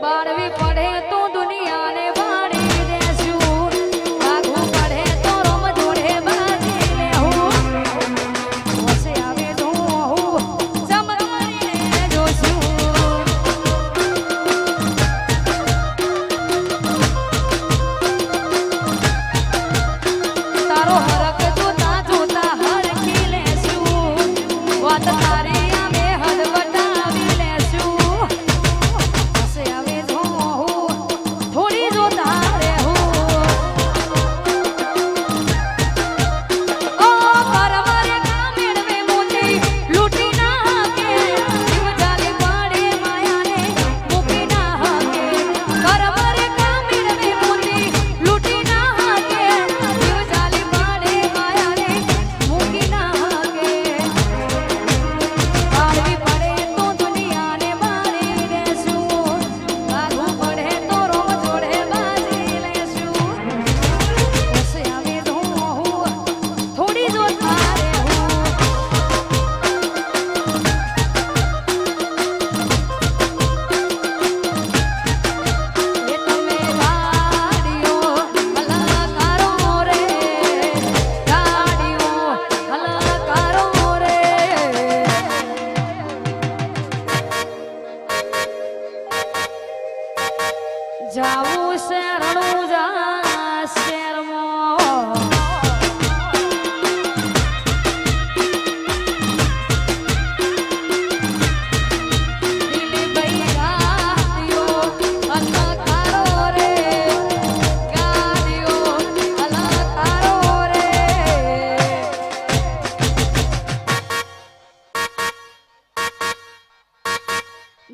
બાળવી પડે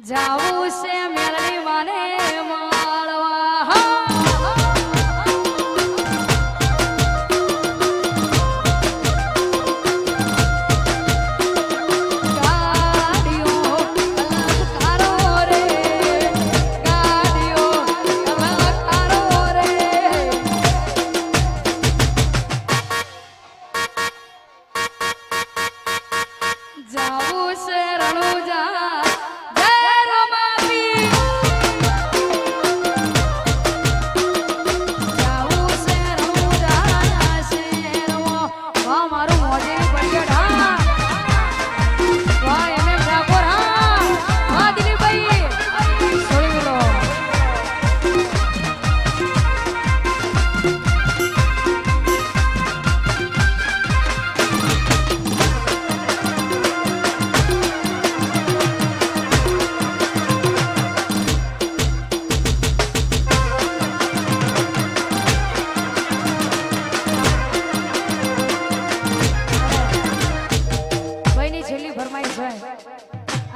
જાવું છે મેળવી મને માળવા.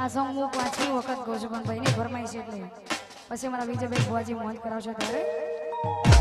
આ સોંગ હું પાંચમી વખત ગઉં છું પણ ભાઈની છે એટલે. પછી મારા બીજા બે ભુવાજી મોજ કરાવશે ત્યારે.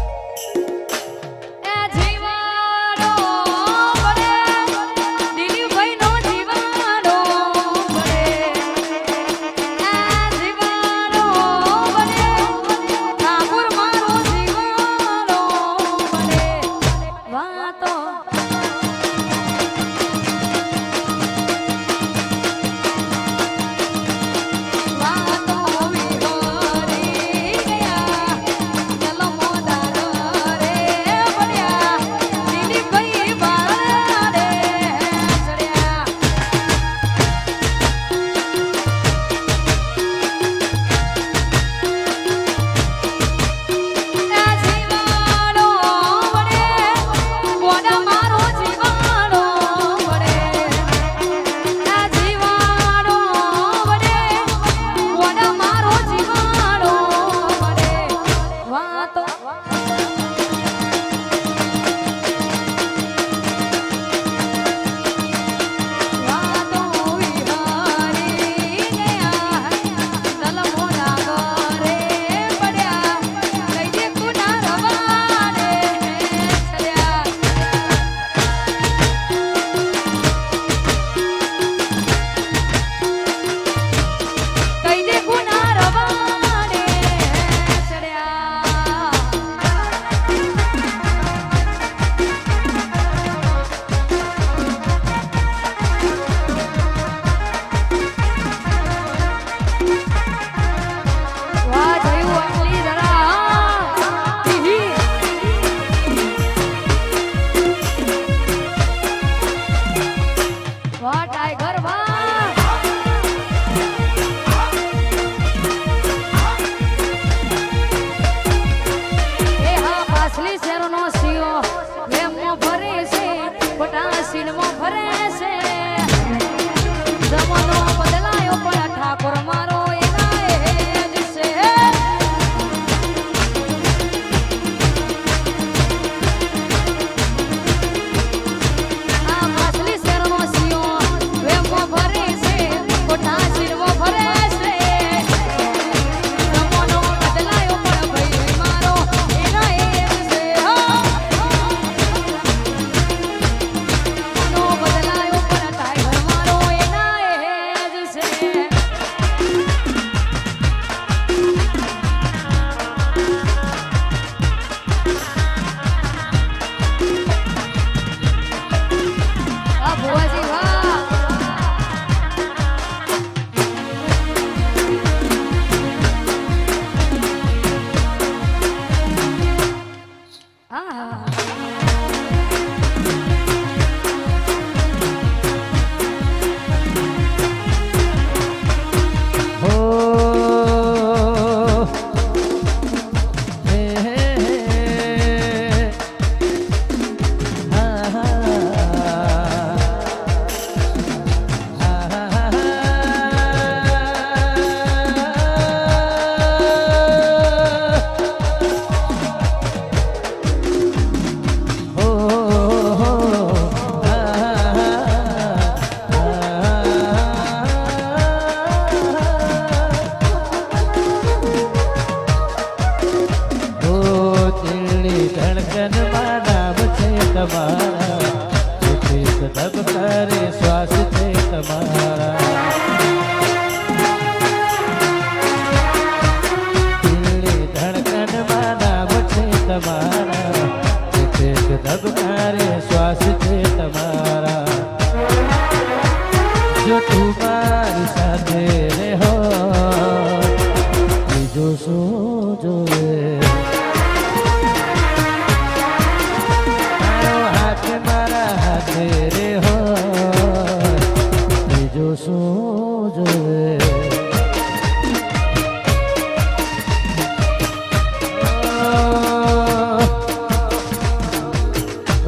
ભજન મારા છે તમારા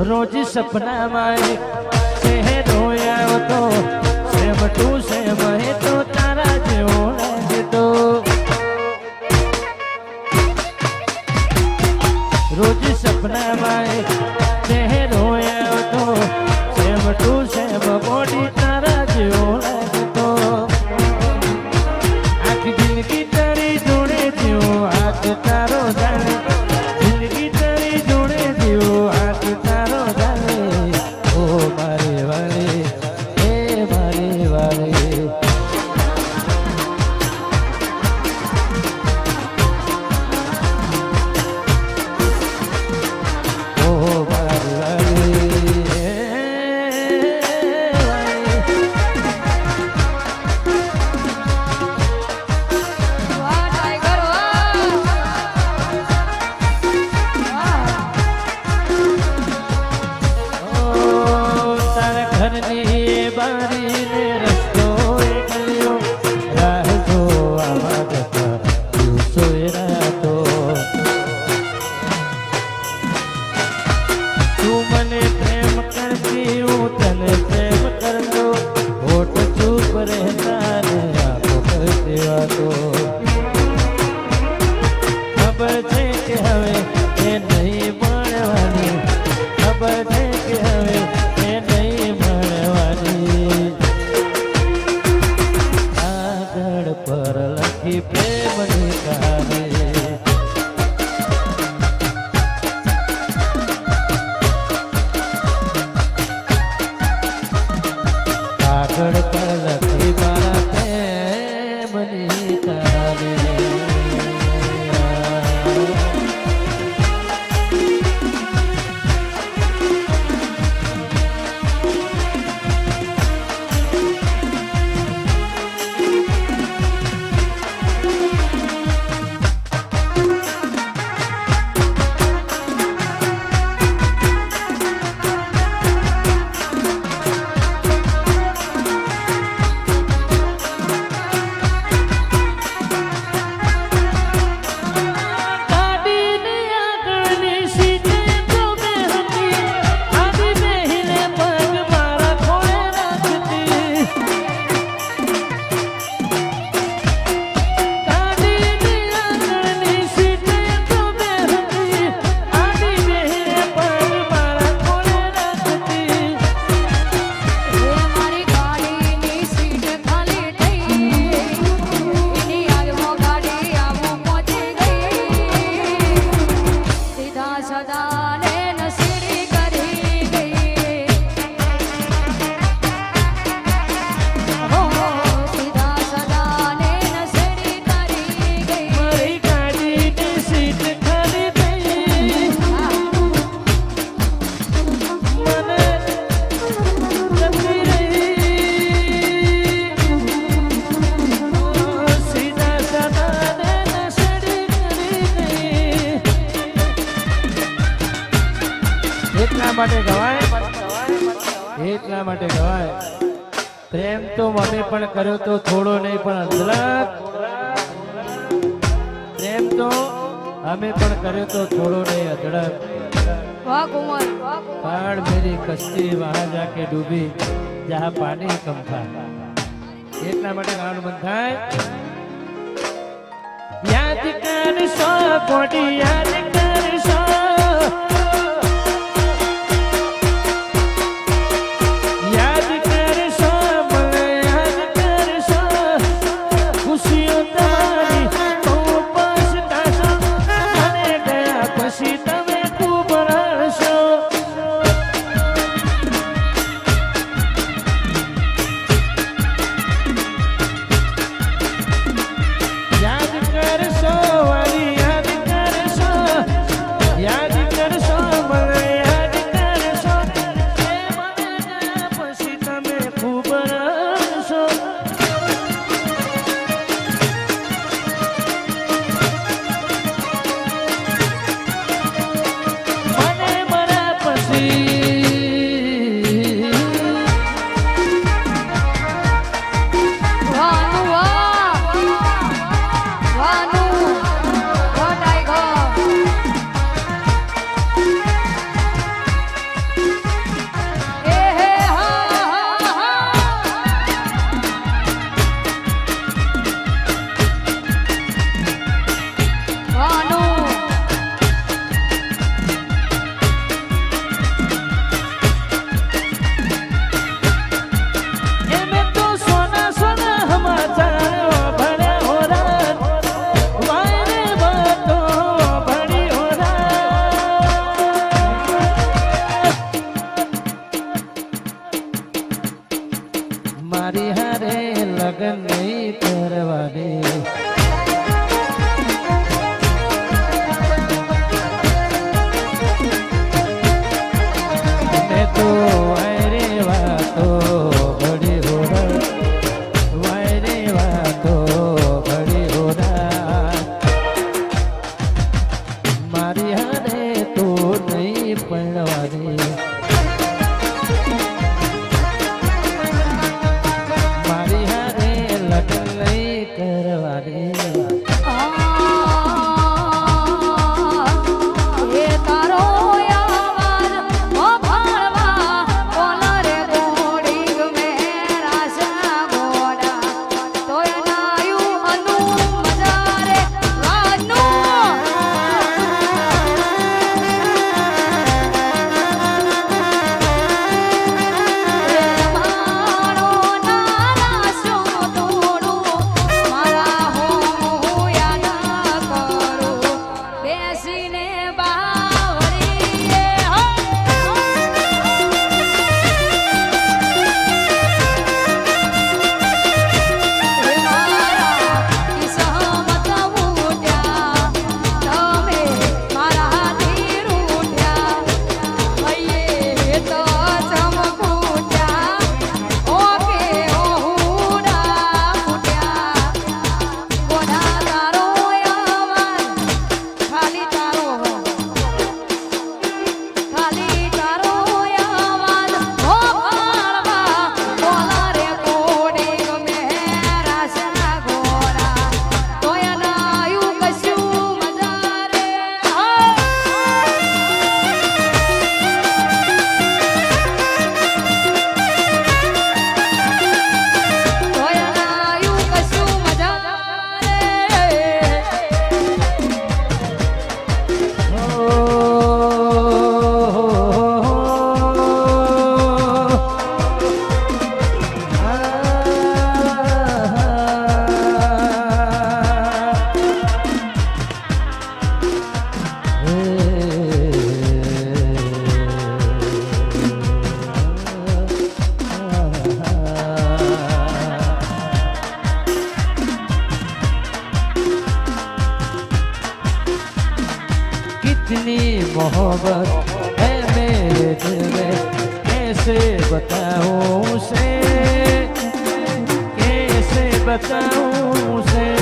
रोज। सपना माए सेह रोया तो सेम टू सेम है तो तारा जो तो रोज सपना माए सेह रोया મારે તો થોડો નહીં અધડક. પણ મેરી કસ્તી વહાં જાકે ડૂબી. જ્યાં પાણી કમ કંફા એટલા માટે ગાવાનું મન થાય. યાદ કર સો કોટી યાદ রে इतनी मोहब्बत है मेरे दिल में? कैसे बताऊँ उसे? कैसे बताऊँ उसे?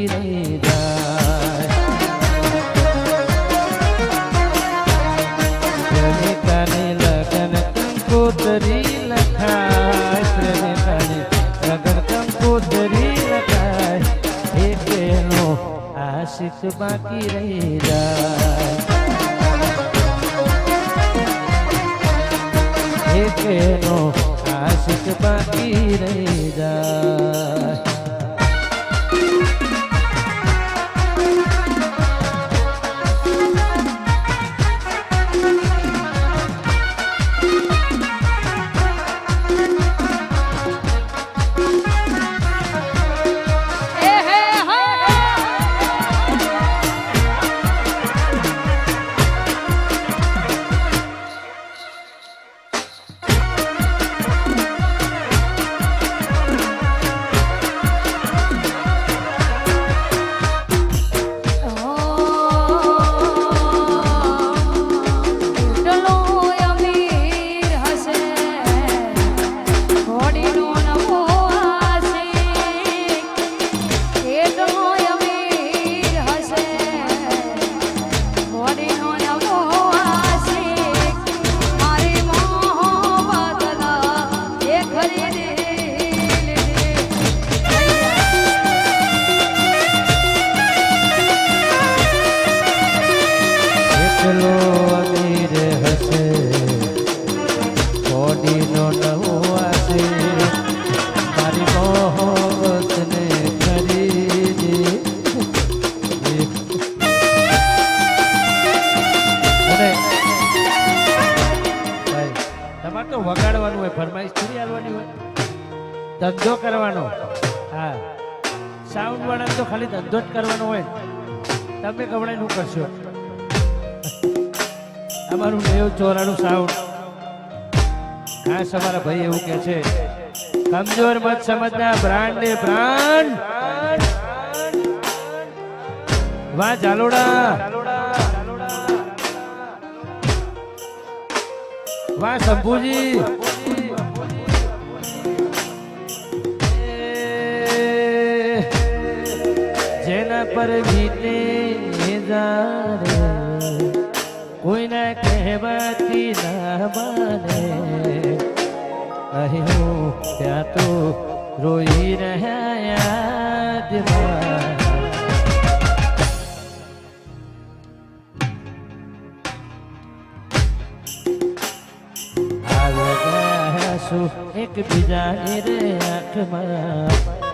બાકી રહી જાય પ્રેમિકાની લગન કંકોતરી લખાય પ્રેમિકાની લગન કંકોતરી લખાય એક એનો આશિક બાકી રહી જાય એનો આશિક બાકી રહી જાય ભાઈ એવું કે છે. કમજોર મત સમજના બ્રાન્ડ ને બ્રાન્ડ. વાહ જાલોડા વાહ, શંભુજી. જેના પર જાણે કોઈના કહેવાથી ના માને. અહીં હું ત્યાં તો રોઈ રહ્યા યાદમાં આવ્યા શું એકબીજાની રે આંખમાં